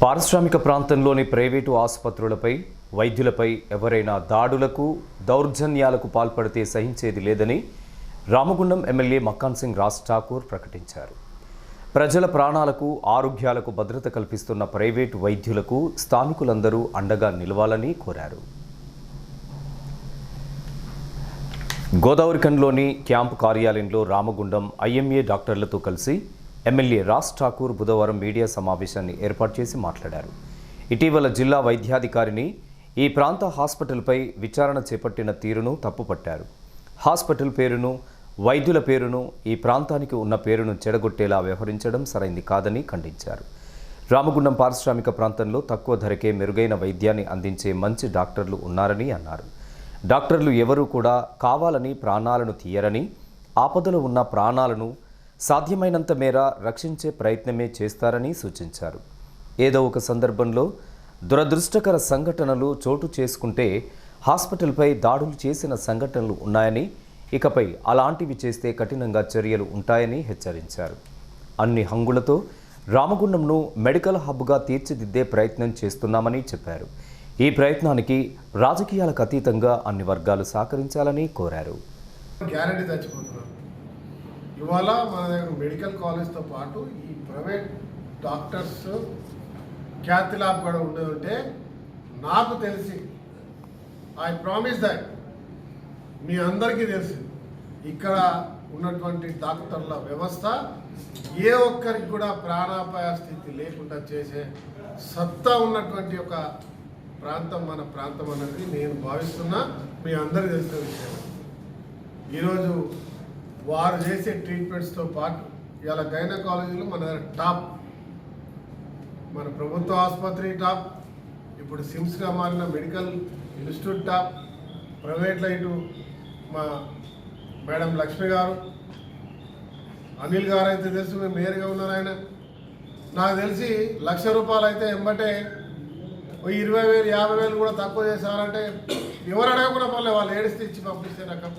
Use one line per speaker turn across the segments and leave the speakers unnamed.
పారిశ్రామిక ప్రాంతంలోని ప్రైవేటు ఆసుపత్రులపై వైద్యులపై ఎవరైనా దాడులకు దౌర్జన్యాలకు పాల్పడితే సహించేది లేదని రామగుండం ఎమ్మెల్యే మక్కాన్ సింగ్ రాజ్ ఠాకూర్ ప్రకటించారు. ప్రజల ప్రాణాలకు ఆరోగ్యాలకు భద్రత కల్పిస్తున్న ప్రైవేటు వైద్యులకు స్థానికులందరూ అండగా నిలవాలని కోరారు. గోదావరిఖండ్లోని క్యాంపు కార్యాలయంలో రామగుండం ఐఎంఏ డాక్టర్లతో కలిసి ఎమ్మెల్యే రాజ్ ఠాకూర్ బుధవారం మీడియా సమావేశాన్ని ఏర్పాటు చేసి మాట్లాడారు. ఇటీవల జిల్లా వైద్యాధికారిని ఈ ప్రాంత హాస్పిటల్పై విచారణ చేపట్టిన తీరును తప్పుపట్టారు. హాస్పిటల్ పేరును వైద్యుల పేరును ఈ ప్రాంతానికి ఉన్న పేరును చెడగొట్టేలా వ్యవహరించడం సరైంది కాదని ఖండించారు. రామగుండం పారిశ్రామిక ప్రాంతంలో తక్కువ ధరకే మెరుగైన వైద్యాన్ని అందించే మంచి డాక్టర్లు ఉన్నారని అన్నారు. డాక్టర్లు ఎవరూ కూడా కావాలని ప్రాణాలను తీయరని ఆపదలో ఉన్న ప్రాణాలను సాధ్యమైనంత మేర రక్షించే ప్రయత్నమే చేస్తారని సూచించారు. ఏదో ఒక సందర్భంలో దురదృష్టకర సంఘటనలు చోటు చేసుకుంటే హాస్పిటల్పై దాడులు చేసిన సంఘటనలు ఉన్నాయని ఇకపై అలాంటివి చేస్తే కఠినంగా చర్యలు ఉంటాయని హెచ్చరించారు. అన్ని హంగులతో రామగుండంను మెడికల్ హబ్గా తీర్చిదిద్దే ప్రయత్నం చేస్తున్నామని చెప్పారు. ఈ ప్రయత్నానికి రాజకీయాలకు అతీతంగా అన్ని వర్గాలు సహకరించాలని కోరారు.
గ్యారంటీ ఇవాళ మన దగ్గర మెడికల్ కాలేజ్తో పాటు ఈ ప్రైవేట్ డాక్టర్స్ ఖ్యాతి ల్యాబ్ కూడా ఉండేదంటే నాకు తెలిసి ఐ ప్రామిస్ దట్ మీ అందరికీ తెలుసు ఇక్కడ ఉన్నటువంటి డాక్టర్ల వ్యవస్థ ఏ ఒక్కరికి కూడా ప్రాణాపాయ స్థితి లేకుండా చేసే సత్తా ఉన్నటువంటి ఒక ప్రాంతం మన ప్రాంతం అనేది నేను భావిస్తున్నా. మీ అందరికీ తెలిసిన విషయం. ఈరోజు వారు చేసే ట్రీట్మెంట్స్తో పాటు ఇవాళ గైనకాలజీలో మన దగ్గర టాప్ మన ప్రభుత్వ ఆసుపత్రి టాప్ ఇప్పుడు సిమ్స్గా మారిన మెడికల్ ఇన్స్టిట్యూట్ టాప్ ప్రైవేట్లో ఇటు మా మేడం లక్ష్మి గారు. అనిల్ గారు అయితే తెలుసు మేము నేరుగా ఉన్నారు ఆయన. నాకు తెలిసి లక్ష రూపాయలు అయితే ఎంబటే ఓ ఇరవై వేలు యాభై వేలు కూడా తక్కువ చేశారంటే ఎవరు అడగకుండా పర్లేదు వాళ్ళు ఏడిస్తే ఇచ్చి పంపిస్తే రకం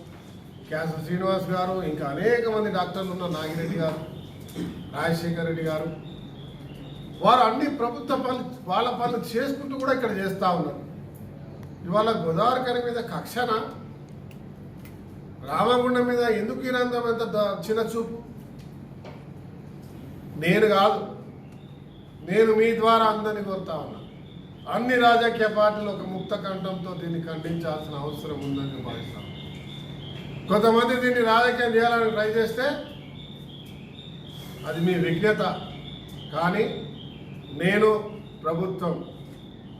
క్యాన్సర్ శ్రీనివాస్ గారు ఇంకా అనేక మంది డాక్టర్లు ఉన్న నాగిరెడ్డి గారు రాజశేఖర్ రెడ్డి గారు. వారు అన్ని ప్రభుత్వ పనులు వాళ్ళ పనులు చేసుకుంటూ కూడా ఇక్కడ చేస్తూ ఉన్నారు. ఇవాళ గోదావరి మీద కక్షన? రామగుండం మీద ఎందుకు ఈనందం ఎంత చిన్న చూపు? నేను కాదు. నేను మీ ద్వారా అందరినీ కోరుతా ఉన్నా. అన్ని రాజకీయ పార్టీలు ఒక ముక్త కంఠంతో దీన్ని ఖండించాల్సిన అవసరం ఉందని భావిస్తాను కొంతమంది దీన్ని రాజకీయం చేయాలని ట్రై చేస్తే అది మీ విజ్ఞత కానీ నేను ప్రభుత్వం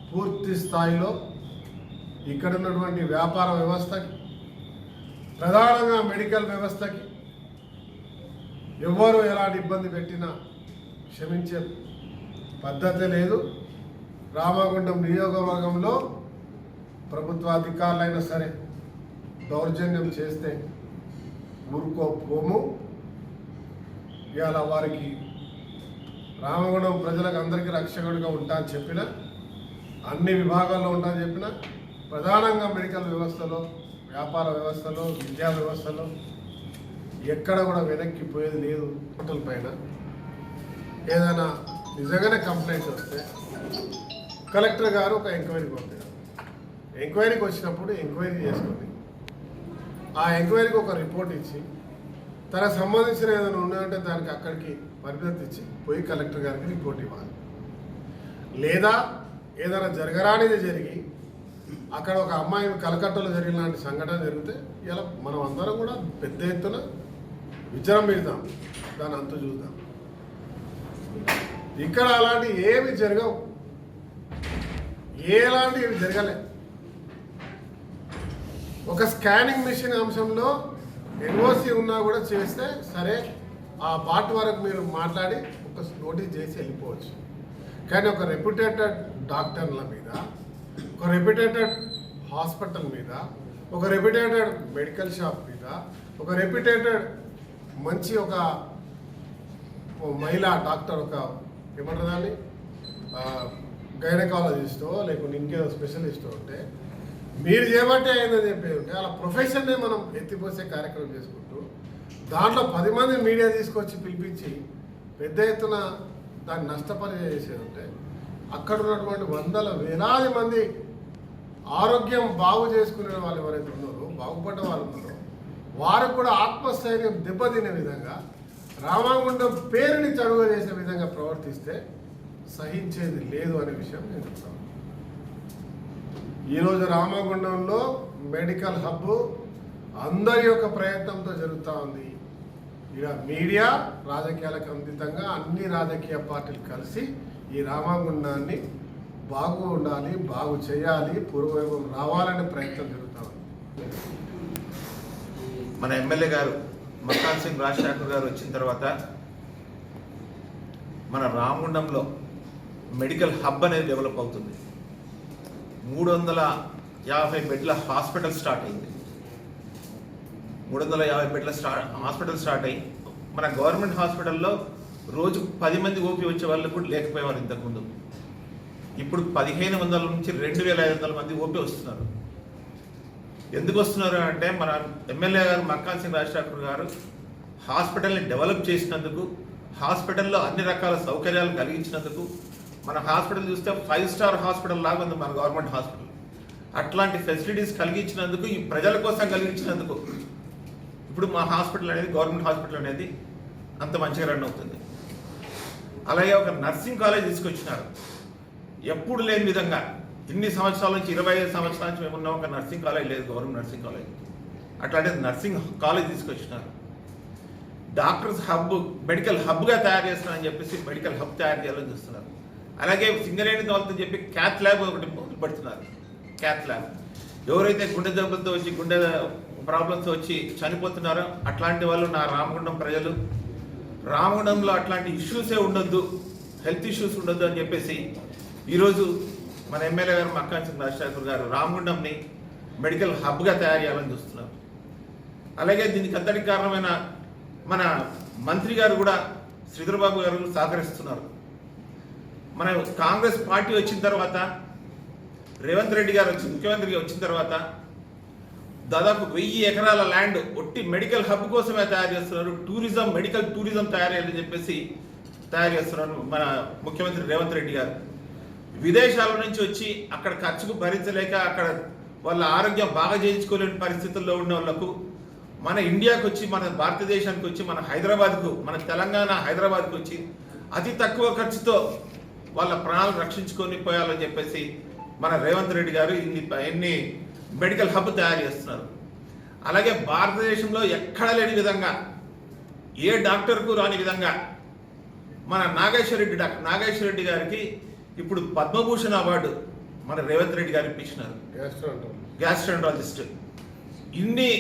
పూర్తి స్థాయిలో ఇక్కడ ఉన్నటువంటి వ్యాపార వ్యవస్థకి ప్రధానంగా మెడికల్ వ్యవస్థకి ఎవరు ఎలాంటి ఇబ్బంది పెట్టినా క్షమించే పద్ధతి లేదు. రామగుండం నియోజకవర్గంలో ప్రభుత్వ అధికారులైనా సరే దౌర్జన్యం చేస్తే ఊరుకోపోము. ఇవాళ వారికి రామగుణం ప్రజలకు అందరికీ రక్షకుడిగా ఉంటా అని చెప్పిన అన్ని విభాగాల్లో ఉంటా అని చెప్పిన ప్రధానంగా మెడికల్ వ్యవస్థలో వ్యాపార వ్యవస్థలో విద్యా వ్యవస్థలో ఎక్కడ కూడా వెనక్కి పోయేది లేదు హోటల్ పైన. ఏదైనా నిజంగానే కంప్లైంట్ వస్తే కలెక్టర్ గారు ఒక ఎంక్వైరీకి పంపారు. ఎంక్వైరీకి వచ్చినప్పుడు ఎంక్వైరీ చేసుకోండి. ఆ ఎంక్వైరీకి ఒక రిపోర్ట్ ఇచ్చి తనకు సంబంధించిన ఏదైనా ఉన్నాయంటే దానికి అక్కడికి పరిమితి ఇచ్చి పోయి కలెక్టర్ గారికి రిపోర్ట్ ఇవ్వాలి. లేదా ఏదైనా జరగరానిది జరిగి అక్కడ ఒక అమ్మాయి కలకట్టలో జరిగిన లాంటి సంఘటన జరిగితే ఇలా మనం అందరం కూడా పెద్ద ఎత్తున విజృంభిద్దాం దాని అంతు చూద్దాం. ఇక్కడ అలాంటి ఏమి జరగవు. ఎలాంటివి జరగలే. ఒక స్కానింగ్ మిషన్ అంశంలో ఎన్ఓసి ఉన్నా కూడా చేస్తే సరే ఆ పార్ట్ వరకు మీరు మాట్లాడి ఒక నోటీస్ చేసి వెళ్ళిపోవచ్చు. కానీ ఒక రెప్యుటేటెడ్ డాక్టర్ల మీద ఒక రెప్యుటేటెడ్ హాస్పిటల్ మీద ఒక రెప్యుటేటెడ్ మెడికల్ షాప్ మీద ఒక రెప్యుటేటెడ్ మంచి ఒక మహిళా డాక్టర్ ఒక ఏమంటారు దాన్ని? గైనకాలజిస్టో లేకుంటే ఇంకేదో స్పెషలిస్టో ఉంటే మీరు చేయబట్టే అయిందని చెప్పి ఉంటే అలా ప్రొఫెషన్నే మనం ఎత్తిపోసే కార్యక్రమం చేసుకుంటూ దాంట్లో పది మంది మీడియా తీసుకొచ్చి పిలిపించి పెద్ద ఎత్తున దాన్ని నష్టపరిచేసేదంటే అక్కడ ఉన్నటువంటి వందల వేలాది మంది ఆరోగ్యం బాగు చేసుకునే వాళ్ళు ఎవరైతే ఉన్నారో బాగుపడ్డ వాళ్ళు ఉన్నారో వారికి కూడా ఆత్మస్థైర్యం దెబ్బతినే విధంగా రామాగుండం పేరుని చదువు చేసే విధంగా ప్రవర్తిస్తే సహించేది లేదు అనే విషయం నేను చెప్తాను. ఈరోజు రామగుండంలో మెడికల్ హబ్ అందరి యొక్క ప్రయత్నంతో జరుగుతూ ఉంది. ఇక మీడియా రాజకీయాలకు అందితంగా అన్ని రాజకీయ పార్టీలు కలిసి ఈ రామగుండాన్ని బాగు ఉండాలి బాగు చేయాలి పూర్వవైభవం రావాలనే ప్రయత్నం జరుగుతూ ఉంది.
మన ఎమ్మెల్యే గారు మకాన్ సింగ్ రాజశేఖర్ గారు వచ్చిన తర్వాత మన రామగుండంలో మెడికల్ హబ్ అనేది డెవలప్ అవుతుంది. మూడు వందల యాభై బెడ్ల హాస్పిటల్ స్టార్ట్ అయింది. మూడు వందల యాభై బెడ్ల స్టార్ట్ హాస్పిటల్ స్టార్ట్ అయ్యి మన గవర్నమెంట్ హాస్పిటల్లో రోజు పది మంది ఓపీ వచ్చే వాళ్ళు కూడా లేకపోయేవారు ఇంతకుముందు. ఇప్పుడు పదిహేను వందల నుంచి రెండు వేల ఐదు వందల మంది ఓపీ వస్తున్నారు. ఎందుకు వస్తున్నారు అంటే మన ఎమ్మెల్యే గారు మక్కాన్ సింగ్ రాజశేఖర్ గారు హాస్పిటల్ని డెవలప్ చేసినందుకు హాస్పిటల్లో అన్ని రకాల సౌకర్యాలు కలిగించినందుకు మన హాస్పిటల్ చూస్తే ఫైవ్ స్టార్ హాస్పిటల్ లాగా ఉంది మన గవర్నమెంట్ హాస్పిటల్. అట్లాంటి ఫెసిలిటీస్ కలిగించినందుకు ఈ ప్రజల కోసం కలిగించినందుకు ఇప్పుడు మా హాస్పిటల్ అనేది గవర్నమెంట్ హాస్పిటల్ అనేది అంత మంచిగా రన్ అవుతుంది. అలాగే ఒక నర్సింగ్ కాలేజ్ తీసుకొచ్చినారు. ఎప్పుడు లేని విధంగా ఇన్ని సంవత్సరాల నుంచి ఇరవై ఐదు సంవత్సరాల నుంచి మేము ఉన్నాం ఒక నర్సింగ్ కాలేజ్ లేదు గవర్నమెంట్ నర్సింగ్ కాలేజ్. అట్లాంటిది నర్సింగ్ కాలేజ్ తీసుకొచ్చినారు. డాక్టర్స్ హబ్ మెడికల్ హబ్గా తయారు చేస్తున్నారని చెప్పేసి మెడికల్ హబ్ తయారు చేయాలని చూస్తున్నారు. అలాగే సింగరేణి వాళ్ళతో చెప్పి క్యాత్ ల్యాబ్ ఒకటి పడుతున్నారు. పెడుతున్నారు క్యాత్ ల్యాబ్ ఎవరైతే గుండె జబ్బులతో వచ్చి గుండె ప్రాబ్లమ్స్ వచ్చి చనిపోతున్నారో అట్లాంటి వాళ్ళు నా రామగుండం ప్రజలు. రామగుండంలో అట్లాంటి ఇష్యూసే ఉండొద్దు హెల్త్ ఇష్యూస్ ఉండొద్దు అని చెప్పేసి ఈరోజు మన ఎమ్మెల్యే గారు మక్కాన్ రాజశేఖర్ గారు రామగుండంని మెడికల్ హబ్గా తయారు చేయాలని చూస్తున్నారు. అలాగే దీనికి అంతటి కారణమైన మన మంత్రి గారు కూడా శ్రీధర్ బాబు గారు సహకరిస్తున్నారు. మన కాంగ్రెస్ పార్టీ వచ్చిన తర్వాత రేవంత్ రెడ్డి గారు వచ్చి ముఖ్యమంత్రిగా వచ్చిన తర్వాత దాదాపు వెయ్యి ఎకరాల ల్యాండ్ ఒట్టి మెడికల్ హబ్ కోసమే తయారు చేస్తున్నారు. టూరిజం మెడికల్ టూరిజం తయారు చేయాలని చెప్పేసి తయారు చేస్తున్నారు మన ముఖ్యమంత్రి రేవంత్ రెడ్డి గారు. విదేశాల నుంచి వచ్చి అక్కడ ఖర్చుకు భరించలేక అక్కడ వాళ్ళ ఆరోగ్యం బాగా చేయించుకోలేని పరిస్థితుల్లో ఉన్న వాళ్ళకు మన ఇండియాకు వచ్చి మన భారతదేశానికి వచ్చి మన హైదరాబాద్కు మన తెలంగాణ హైదరాబాద్కు వచ్చి అతి తక్కువ ఖర్చుతో వాళ్ళ ప్రాణాలు రక్షించుకొని పోయాలని చెప్పేసి మన రేవంత్ రెడ్డి గారు ఇన్ని ఎన్ని మెడికల్ హబ్ తయారు చేస్తున్నారు. అలాగే భారతదేశంలో ఎక్కడ లేని విధంగా ఏ డాక్టర్కు రాని విధంగా మన నాగేశ్వర రెడ్డి డాక్టర్ నాగేశ్వర రెడ్డి గారికి ఇప్పుడు పద్మభూషణ్ అవార్డు మన రేవంత్ రెడ్డి గారు ఇప్పించినారు.
గ్యాస్ట్రాంటాలజీ.
గ్యాస్ట్రాంటాలజిస్ట్ ఇన్ని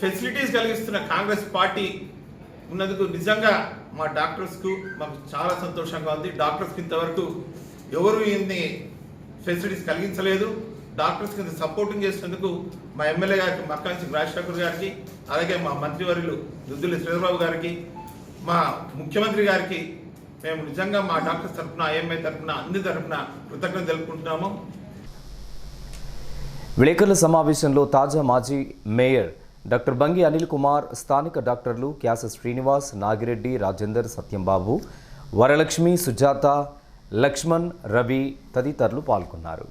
ఫెసిలిటీస్ కలిగిస్తున్న కాంగ్రెస్ పార్టీ ఉన్నందుకు నిజంగా మా డాక్టర్స్కు మాకు చాలా సంతోషంగా ఉంది. డాక్టర్స్కి ఇంతవరకు ఎవరు ఇన్ని ఫెసిలిటీస్ కలిగించలేదు. డాక్టర్స్ కింద సపోర్టింగ్ చేసినందుకు మా ఎమ్మెల్యే గారికి మక్కాన్ నుంచి రాజశేఖర్ గారికి అలాగే మా మంత్రివర్యులు దుద్దుల శ్రీధరరావు గారికి మా ముఖ్యమంత్రి గారికి మేము నిజంగా మా డాక్టర్స్ తరఫున ఐఎంఏ తరఫున అన్ని తరఫున కృతజ్ఞత తెలుపుకుంటున్నాము.
విలేకరుల సమావేశంలో తాజా మాజీ మేయర్ డాక్టర్ బంగి అనిల్ కుమార్ స్థానిక డాక్టర్లు క్యాస శ్రీనివాస్ నాగిరెడ్డి రాజేందర్ సత్యంబాబు వరలక్ష్మి సుజాత లక్ష్మణ్ రవి తదితరులు పాల్గొన్నారు.